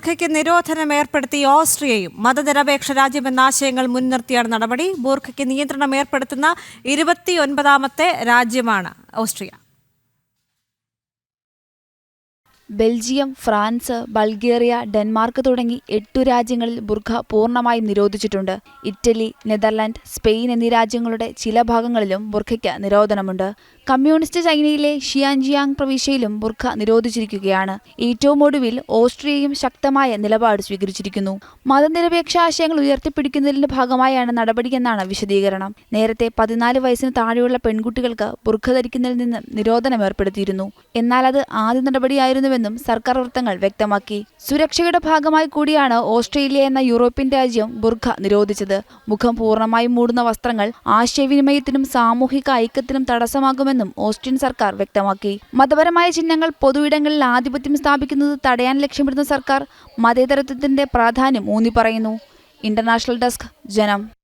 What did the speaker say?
ബൂർഖയ്ക്ക് നിരോധനം ഏർപ്പെടുത്തി ഓസ്ട്രിയയും മതനിരപേക്ഷ രാജ്യമെന്ന ആശയങ്ങൾ മുൻനിർത്തിയാണ് നടപടി. ബൂർഖയ്ക്ക് നിയന്ത്രണം ഏർപ്പെടുത്തുന്ന ഇരുപത്തിയൊൻപതാമത്തെ രാജ്യമാണ് Austria. Belgium France Bulgaria Denmark തുടങ്ങി എട്ടു രാജ്യങ്ങളിൽ ബുർഖ പൂർണമായും നിരോധിച്ചിട്ടുണ്ട്. ഇറ്റലി നെതർലാൻഡ് സ്പെയിൻ എന്നീ രാജ്യങ്ങളുടെ ചില ഭാഗങ്ങളിലും ബുർഖയ്ക്ക് നിരോധനമുണ്ട്. കമ്മ്യൂണിസ്റ്റ് ചൈനയിലെ ഷിയാൻജിയാങ് പ്രവിശ്യയിലും ബുർഖ നിരോധിച്ചിരിക്കുകയാണ്. ഏറ്റവും ഒടുവിൽ ഓസ്ട്രിയയും ശക്തമായ നിലപാട് സ്വീകരിച്ചിരിക്കുന്നു. മതനിരപേക്ഷ ആശയങ്ങൾ ഉയർത്തിപ്പിടിക്കുന്നതിന്റെ ഭാഗമായാണ് നടപടിയെന്നാണ് വിശദീകരണം. നേരത്തെ പതിനാല് വയസ്സിന് താഴെയുള്ള പെൺകുട്ടികൾക്ക് ബുർഖ ധരിക്കുന്നതിൽ നിന്ന് നിരോധനം ഏർപ്പെടുത്തിയിരുന്നു. എന്നാൽ അത് ആദ്യ നടപടിയായിരുന്നുവെന്നും സർക്കാർ വൃത്തങ്ങൾ വ്യക്തമാക്കി. സുരക്ഷയുടെ ഭാഗമായി കൂടിയാണ് ഓസ്ട്രേലിയ എന്ന യൂറോപ്യൻ രാജ്യം ബുർഖ നിരോധിച്ചത്. മുഖം പൂർണമായും മൂടുന്ന വസ്ത്രങ്ങൾ ആശയവിനിമയത്തിനും സാമൂഹിക ഐക്യത്തിനും തടസ്സമാകുമെന്നും ഓസ്ട്രിയൻ സർക്കാർ വ്യക്തമാക്കി. മതപരമായ ചിഹ്നങ്ങൾ പൊതുയിടങ്ങളിൽ ആധിപത്യം സ്ഥാപിക്കുന്നത് തടയാൻ ലക്ഷ്യമിടുന്ന സർക്കാർ മതേതരത്വത്തിന്റെ പ്രാധാന്യം ഊന്നിപ്പറയുന്നു. ഇന്റർനാഷണൽ ഡെസ്ക് ജനം.